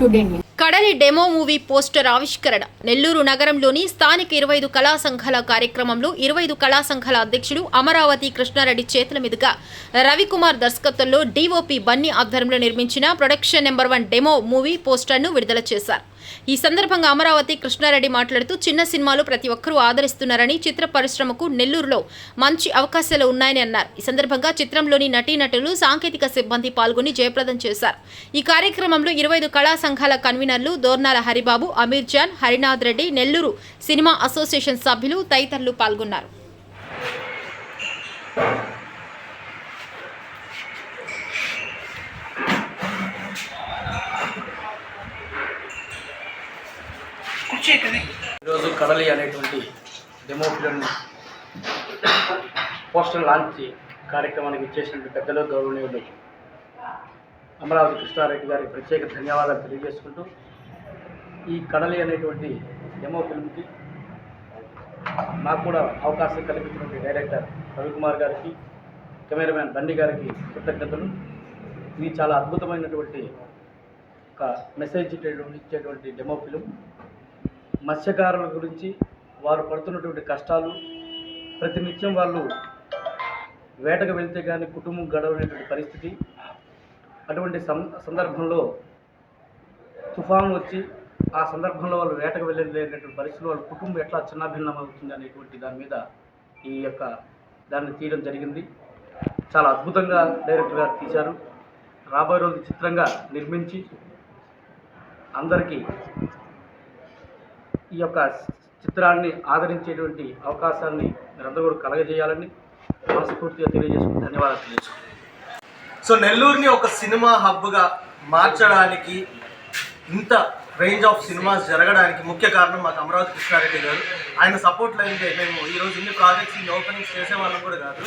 Today కడలి demo movie poster ఆవిష్కరణ. నెల్లూరు నగరంలోని స్థానిక ఇరవై ఐదు కళా సంఘాల కార్యక్రమంలో ఇరవై ఐదు కళా సంఘాల అధ్యక్షుడు అమరావతి కృష్ణారెడ్డి చేతుల మీదుగా రవికుమార్ దర్శకత్వంలో డీఓపీ బన్నీ ఆధ్వర్యంలో నిర్మించిన production number one demo movie పోస్టర్ను విడుదల చేశారు. ఈ సందర్భంగా అమరావతి కృష్ణారెడ్డి మాట్లాడుతూ చిన్న సినిమాలు ప్రతి ఒక్కరూ ఆదరిస్తున్నారని చిత్ర పరిశ్రమకు నెల్లూరులో మంచి అవకాశాలు ఉన్నాయని అన్నారు. ఈ సందర్భంగా చిత్రంలోని నటీనటులు సాంకేతిక సిబ్బంది పాల్గొని జయప్రదం చేశారు. ఈ కార్యక్రమంలో ఇరవై ఐదు కళా సంఘాల కన్వీనర్లు దోర్నాల హరిబాబు అమీర్ జాన్ హరినాథ్ రెడ్డి నెల్లూరు సినిమా అసోసియేషన్ సభ్యులు తదితరులు పాల్గొన్నారు. ఈరోజు కడలి అనేటువంటి డెమో ఫిల్మ్ పోస్టర్ లాంచ్ కార్యక్రమానికి ఇచ్చేసినటువంటి పెద్దలు గౌరవనీయులు అమరావతి కృష్ణారెడ్డి గారికి ప్రత్యేక ధన్యవాదాలు తెలియజేసుకుంటూ ఈ కడలి అనేటువంటి డెమో ఫిల్మ్కి నాకు కూడా అవకాశం కల్పించినటువంటి డైరెక్టర్ రవికుమార్ గారికి కెమెరామ్యాన్ బండి గారికి కృతజ్ఞతలు. ఇది చాలా అద్భుతమైనటువంటి ఒక మెసేజ్ ఇచ్చేటువంటి డెమో ఫిలిం మత్స్యకారుల గురించి వారు పడుతున్నటువంటి కష్టాలు ప్రతినిత్యం వాళ్ళు వేటకు వెళ్తే కానీ కుటుంబం గడవలేటువంటి పరిస్థితి. అటువంటి సం సందర్భంలో తుఫాను వచ్చి ఆ సందర్భంలో వాళ్ళు వేటకు వెళ్ళలేనటువంటి పరిస్థితులు వాళ్ళ కుటుంబం ఎట్లా చిన్నభిన్నం అవుతుంది అనేటువంటి దాని మీద ఈ యొక్క దాన్ని తీయడం జరిగింది. చాలా అద్భుతంగా డైరెక్టర్ గారు తీశారు. రాబోయే రోజు చిత్రంగా నిర్మించి అందరికీ ఈ యొక్క చిత్రాన్ని ఆదరించేటువంటి అవకాశాన్ని మీరందరూ కూడా కలగజేయాలని మనస్ఫూర్తిగా తెలియజేసుకుని ధన్యవాదాలు తెలియజేసుకుంటాను సో నెల్లూరుని ఒక సినిమా హబ్గా మార్చడానికి ఇంత రేంజ్ ఆఫ్ సినిమాస్ జరగడానికి ముఖ్య కారణం మాకు అమరావతి కృష్ణారెడ్డి గారు. ఆయన సపోర్ట్ లేనిదే మేము ఈరోజు ఇన్ని ప్రాజెక్ట్స్ ఇన్ని ఓపెనింగ్స్ చేసేవాళ్ళం కూడా కాదు.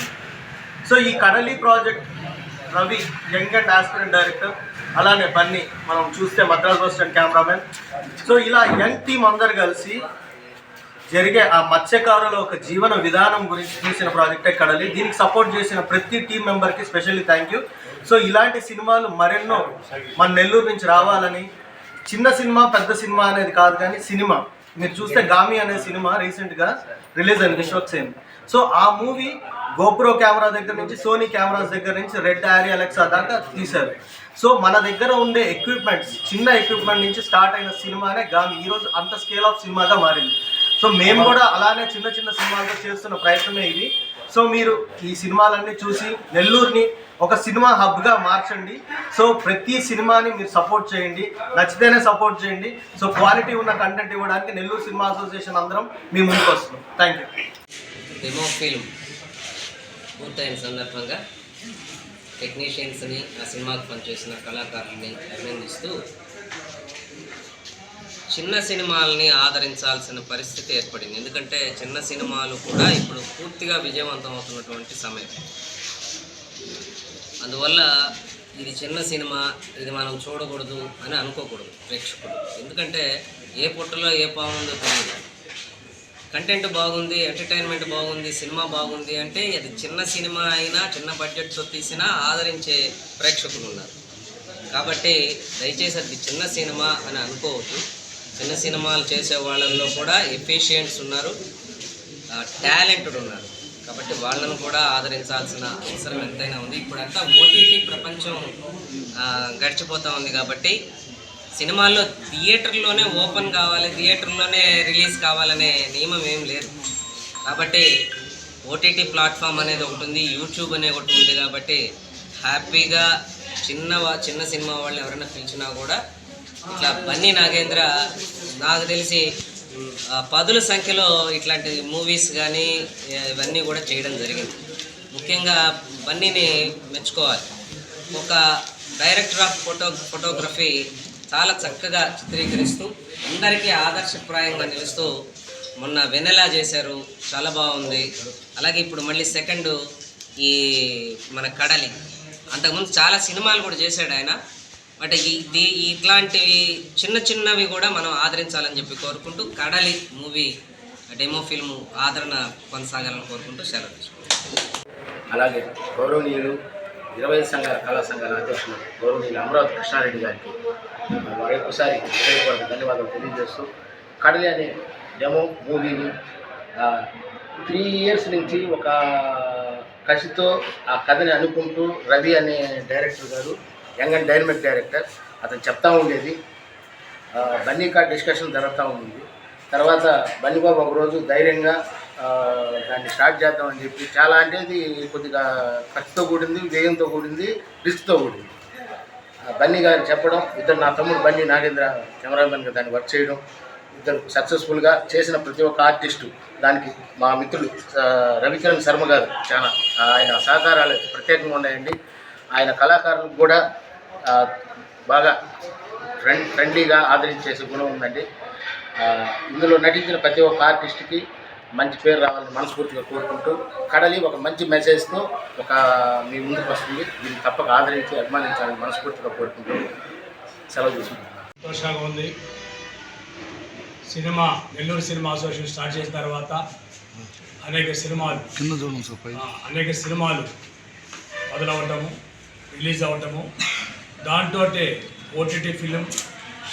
సో ఈ Kadali project Ravi young and aspirant director అలానే బన్నీ మనం చూస్తే Madras bus stand cameraman. So ఇలా యంగ్ టీం అందరు కలిసి జరిగే ఆ మత్స్యకారుల ఒక జీవన విధానం గురించి తీసిన ప్రాజెక్టే కడలి. దీనికి సపోర్ట్ చేసిన ప్రతి టీం మెంబర్కి స్పెషల్లీ థ్యాంక్ యూ సో ఇలాంటి సినిమాలు మరెన్నో మన నెల్లూరు నుంచి రావాలని చిన్న సినిమా పెద్ద సినిమా అనేది కాదు కానీ సినిమా. మీరు చూస్తే గామి అనే సినిమా రీసెంట్గా రిలీజ్ అయింది విశ్వక్ సేన్. సో ఆ మూవీ గోప్రో కెమెరా దగ్గర నుంచి సోనీ కెమెరాస్ దగ్గర నుంచి రెడ్ ఆరి అలెక్సా దాకా తీశారు. సో మన దగ్గర ఉండే ఎక్విప్మెంట్స్ చిన్న ఎక్విప్మెంట్ నుంచి స్టార్ట్ అయిన సినిమానే గామి ఈరోజు అంత స్కేల్ ఆఫ్ సినిమాగా మారింది. సో మేము కూడా అలానే చిన్న చిన్న సినిమాలతో చేస్తున్న ప్రయత్నమే ఇది. సో మీరు ఈ సినిమాలన్నీ చూసి నెల్లూరుని ఒక సినిమా హబ్గా మార్చండి. సో ప్రతి సినిమాని మీరు సపోర్ట్ చేయండి. నచ్చితేనే సపోర్ట్ చేయండి. సో క్వాలిటీ ఉన్న కంటెంట్ ఇవ్వడానికి నెల్లూరు సినిమా అసోసియేషన్ అందరం మీ ముందుకు వస్తున్నాం. థ్యాంక్ యూ డెమో ఫిల్మ్ పూర్తయిన సందర్భంగా టెక్నీషియన్స్ని ఆ సినిమాకు పనిచేసిన కళాకారుల్ని అభినందిస్తూ చిన్న సినిమాలని ఆదరించాల్సిన పరిస్థితి ఏర్పడింది. ఎందుకంటే చిన్న సినిమాలు కూడా ఇప్పుడు పూర్తిగా విజయవంతం అవుతున్నటువంటి సమయం. అందువల్ల ఇది చిన్న సినిమా ఇది మనం చూడకూడదు అని అనుకోకూడదు ప్రేక్షకుడు ఎందుకంటే ఏ పుట్టలో ఏ పాము ఉందో తెలియదు. కంటెంట్ బాగుంది ఎంటర్టైన్మెంట్ బాగుంది సినిమా బాగుంది అంటే అది చిన్న సినిమా అయినా చిన్న బడ్జెట్తో తీసినా ఆదరించే ప్రేక్షకులు ఉన్నారు. కాబట్టి దయచేసి అది చిన్న సినిమా అని అనుకోవద్దు. చిన్న సినిమాలు చేసే వాళ్ళల్లో కూడా ఎఫిషియెంట్స్ ఉన్నారు. టాలెంటెడ్ ఉన్నారు. కాబట్టి వాళ్ళను కూడా ఆదరించాల్సిన అవసరం ఎంతైనా ఉంది. ఇప్పుడంతా ఓటీటీ ప్రపంచం గడిచిపోతూ ఉంది కాబట్టి సినిమాల్లో థియేటర్లోనే ఓపెన్ కావాలి థియేటర్లోనే రిలీజ్ కావాలనే నియమం ఏం లేదు. కాబట్టి ఓటీటీ ప్లాట్ఫామ్ అనేది ఒకటి ఉంది యూట్యూబ్ అనేది ఒకటి ఉంది కాబట్టి హ్యాపీగా చిన్న చిన్న సినిమా వాళ్ళు ఎవరైనా పిలిచినా కూడా ఇట్లా బన్నీ నాగేంద్ర నాకు తెలిసి పదుల సంఖ్యలో ఇట్లాంటి మూవీస్ కానీ ఇవన్నీ కూడా చేయడం జరిగింది. ముఖ్యంగా బన్నీని మెచ్చుకోవాలి. ఒక డైరెక్టర్ ఆఫ్ ఫోటో ఫోటోగ్రఫీ చాలా చక్కగా చిత్రీకరిస్తూ అందరికీ ఆదర్శప్రాయంగా నిలుస్తూ మొన్న వెనెలా చేశారు చాలా బాగుంది. అలాగే ఇప్పుడు మళ్ళీ సెకండ్ ఈ మన కడలి. అంతకుముందు చాలా సినిమాలు కూడా చేశాడు ఆయన. బట్ ఇది ఇట్లాంటివి చిన్న చిన్నవి కూడా మనం ఆదరించాలని చెప్పి కోరుకుంటూ కడలి మూవీ డెమో ఫిల్మ్ ఆదరణ కొనసాగాలని కోరుకుంటూ సెలవు అలాగే గౌరవనీయులు ఇరవై సంఘాల కళా సంఘాల అధ్యక్షులు గౌరవనీయులు అమరావతి కృష్ణారెడ్డి గారికి మరొకసారి హృదయపూర్వక ధన్యవాదాలు తెలియజేస్తూ కడలి అనే డెమో మూవీని త్రీ ఇయర్స్ నుంచి ఒక కసితో ఆ కథని అనుకుంటూ రవి అనే డైరెక్టర్ గారు యంగ్ అండ్ డైనమిక్ డైరెక్టర్ అతను చెప్తా ఉండేది. బన్నీ కార్డ్ డిస్కషన్ జరుగుతూ ఉంది. తర్వాత బన్నీబాబు ఒకరోజు ధైర్యంగా దాన్ని స్టార్ట్ చేద్దామని చెప్పి చాలా అంటే ఇది కొద్దిగా ఖర్చుతో కూడింది వ్యయంతో కూడింది రిస్క్తో కూడింది. బన్నీ గారు చెప్పడం ఇద్దరు నా తమ్ముడు బన్నీ నాగేంద్ర కెమెరామెన్గా దాన్ని వర్క్ చేయడం ఇద్దరు సక్సెస్ఫుల్గా చేసిన ప్రతి ఒక్క ఆర్టిస్టు దానికి మా మిత్రులు రవికిరణ్ శర్మ గారు చాలా ఆయన సహకారాలు ప్రత్యేకంగా ఉన్నాయండి. ఆయన కళాకారులకు కూడా బాగా ఫ్రెండ్ ఫ్రెండ్లీగా ఆదరించేసే గుణం ఉందండి. ఇందులో నటించిన ప్రతి ఒక్క ఆర్టిస్ట్కి మంచి పేరు రావాలని మనస్ఫూర్తిగా కోరుకుంటూ కడలి ఒక మంచి మెసేజ్తో ఒక మీ ముందుకు వస్తుంది. దీన్ని తప్పక ఆదరించి అభిమానించాలని మనస్ఫూర్తిగా కోరుకుంటూ సెలవు తీసుకుంటున్నాను. సంతోషంగా ఉంది. Cinema Nellore cinema association start చేసిన తర్వాత అనేక సినిమాలు అనేక సినిమాలు మొదలవటము రిలీజ్ అవ్వటము దాంతో ఓటీటీ ఫిలిం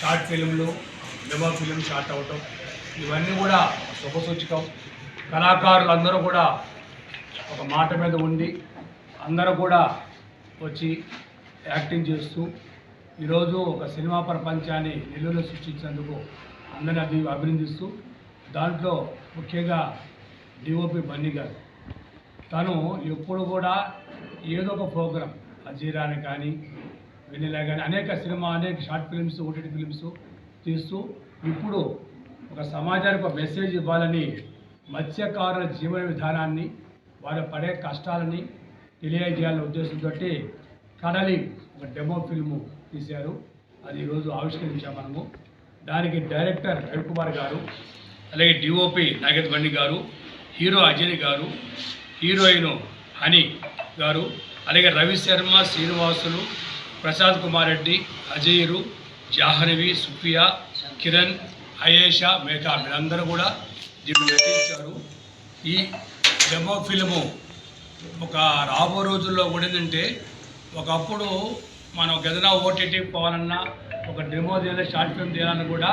షార్ట్ ఫిలింలు డెమో ఫిలిం షార్ట్ అవ్వటం ఇవన్నీ కూడా శుభసూచకం. కళాకారులందరూ కూడా ఒక మాట మీద ఉండి అందరూ కూడా వచ్చి యాక్టింగ్ చేస్తూ ఈరోజు ఒక సినిమా ప్రపంచాన్ని నెల్లూరులో సృష్టించినందుకు అందరిని అభి అభినందిస్తూ దాంట్లో ముఖ్యంగా డిఓపి బన్నీ గారు. తను ఎప్పుడు కూడా ఏదో ఒక ప్రోగ్రాం అజీరాని కానీ వెన్నెలా కానీ అనేక సినిమా అనేక షార్ట్ ఫిల్మ్స్ ఓటీటీ ఫిల్మ్స్ తీస్తూ ఇప్పుడు ఒక సమాజానికి ఒక మెసేజ్ ఇవ్వాలని మత్స్యకారుల జీవన విధానాన్ని వారు పడే కష్టాలని తెలియజేయాలనే ఉద్దేశంతో కడలి ఒక డెమో ఫిల్ము తీశారు. అది ఈరోజు ఆవిష్కరించాం మనము. దానికి డైరెక్టర్ రవికుమార్ గారు అలాగే డిఓపి నాగేత్ బండి గారు హీరో అజయ్ గారు హీరోయిన్ హనీ గారు అలాగే రవి శర్మ శ్రీనివాసులు ప్రసాద్ కుమార్ రెడ్డి అజయ్రు జాహ్నవి సుఫియా కిరణ్ అయేషా మేఘా వీళ్ళందరూ కూడా దీన్ని నటించారు. ఈ డెమో ఫిలిము ఒక రాబో రోజుల్లో కూడా ఒకప్పుడు మనం గదనా ఓటీటీ పోవాలన్నా ఒక డెమో తీయాలి షార్ట్ ఫిల్మ్ చేయాలన్నా కూడా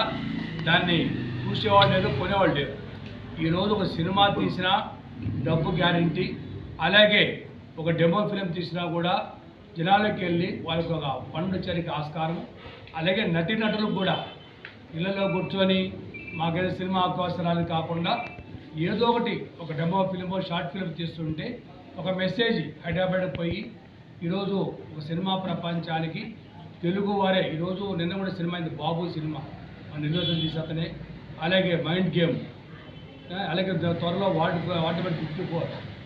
దాన్ని చూసేవాళ్ళు లేదు కొనేవాళ్ళు లేదు ఈరోజు ఒక సినిమా తీసినా డబ్బు గ్యారంటీ అలాగే ఒక డెమో ఫిలిం తీసినా కూడా జనాలకు వెళ్ళి వాళ్ళకి ఒక పండు చరికి ఆస్కారం అలాగే నటీనటులకు కూడా ఇళ్ళలో కూర్చొని మాకేదో సినిమా అవకాశాలు కాకుండా ఏదో ఒకటి ఒక డెమో ఫిల్మో షార్ట్ ఫిల్మ్ తీస్తుంటే ఒక మెసేజ్ హైదరాబాద్ పోయి ఈరోజు ఒక సినిమా ప్రపంచానికి తెలుగు వారే ఈరోజు నిన్న కూడా సినిమా అయింది బాబు సినిమా. మన నిర్దేశం అతనే. అలాగే మైండ్ గేమ్. అలాగే త్వరలో వాటి వాటి ఫిఫ్టీ ఫోర్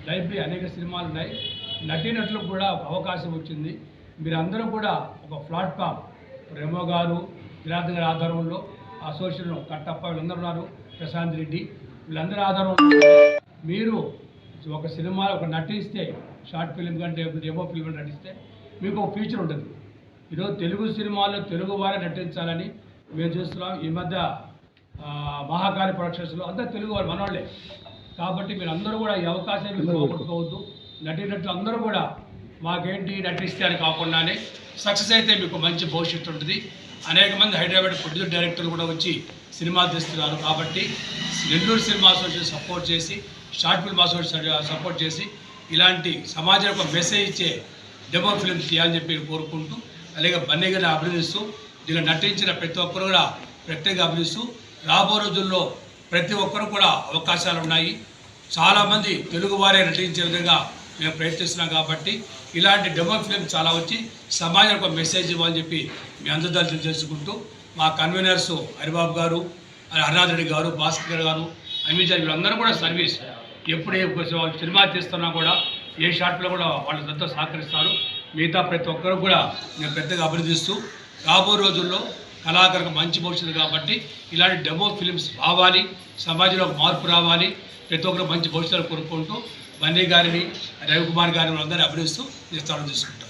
లైబ్రరీ అనేక సినిమాలు ఉన్నాయి. నటీనటులకు కూడా అవకాశం వచ్చింది. మీరందరూ కూడా ఒక ప్లాట్ఫామ్. రెమో గారు విరాట్ గారి ఆధారంలో అసోసియేషన్ కట్టప్ప వీళ్ళందరూ ఉన్నారు. ప్రశాంత్ రెడ్డి. వీళ్ళందరూ ఆధారం మీరు ఒక సినిమా ఒక నటిస్తే షార్ట్ ఫిల్మ్ కంటే డెమో ఫిల్మ్ నటిస్తే మీకు ఒక ఫ్యూచర్ ఉంటుంది. ఈరోజు తెలుగు సినిమాల్లో తెలుగు వారే నటించాలని మేము చూస్తున్నాం. ఈ మధ్య మహాకాళి ప్రొడక్షన్స్లో అంతా తెలుగు వారు మనవాళ్ళే కాబట్టి మీరు అందరూ కూడా ఈ అవకాశం మీరు పోగొట్టుకోవద్దు. నటినట్లు అందరూ కూడా మాకేంటి నటిస్తే అని కాకుండానే సక్సెస్ అయితే మీకు మంచి భవిష్యత్తు ఉంటుంది. అనేక మంది హైదరాబాద్ ప్రొడ్యూసర్ డైరెక్టర్లు కూడా వచ్చి సినిమా తీస్తున్నారు. కాబట్టి నెల్లూరు సినిమా అసోసియేషన్ సపోర్ట్ చేసి షార్ట్ ఫిల్మ్ అసోసియేషన్ సపోర్ట్ చేసి ఇలాంటి సమాజానికి ఒక మెసేజ్ ఇచ్చే డెమో ఫిల్మ్స్ తీయాలని చెప్పి కోరుకుంటూ అలాగే బన్నీ గారిని అభినందిస్తూ దీనిలో నటించిన ప్రతి ఒక్కరు కూడా ప్రత్యేక అభినందిస్తూ రాబో రోజుల్లో ప్రతి ఒక్కరు కూడా అవకాశాలు ఉన్నాయి. చాలామంది తెలుగు వారే నటించే విధంగా మేము ప్రయత్నిస్తున్నాం కాబట్టి ఇలాంటి డెమో ఫిలిం చాలా వచ్చి సమాజానికి ఒక మెసేజ్ ఇవ్వాలని చెప్పి మీ అందరితో చేసుకుంటూ మా కన్వీనర్స్ హరిబాబు గారు హరినాథ్ రెడ్డి గారు భాస్కర్ గారు అమీజార్ వీళ్ళందరూ కూడా సర్వీస్ ఎప్పుడు ఏ సినిమా తీస్తున్నా కూడా ఏ షాట్లో కూడా వాళ్ళంతా సహకరిస్తారు. మిగతా ప్రతి ఒక్కరు కూడా నేను పెద్దగా అభినందిస్తూ రాబో రోజుల్లో కళాకారులకు మంచి భవిష్యత్తు కాబట్టి ఇలాంటి డెమో ఫిలిమ్స్ రావాలి సమాజంలో మార్పు రావాలి ప్రతి ఒక్కరు మంచి భవిష్యత్తు కోరుకుంటూ బన్నీ గారిని రవికుమార్ గారిని అందరినీ అభినందిస్తూ ఇస్తాను తీసుకుంటాను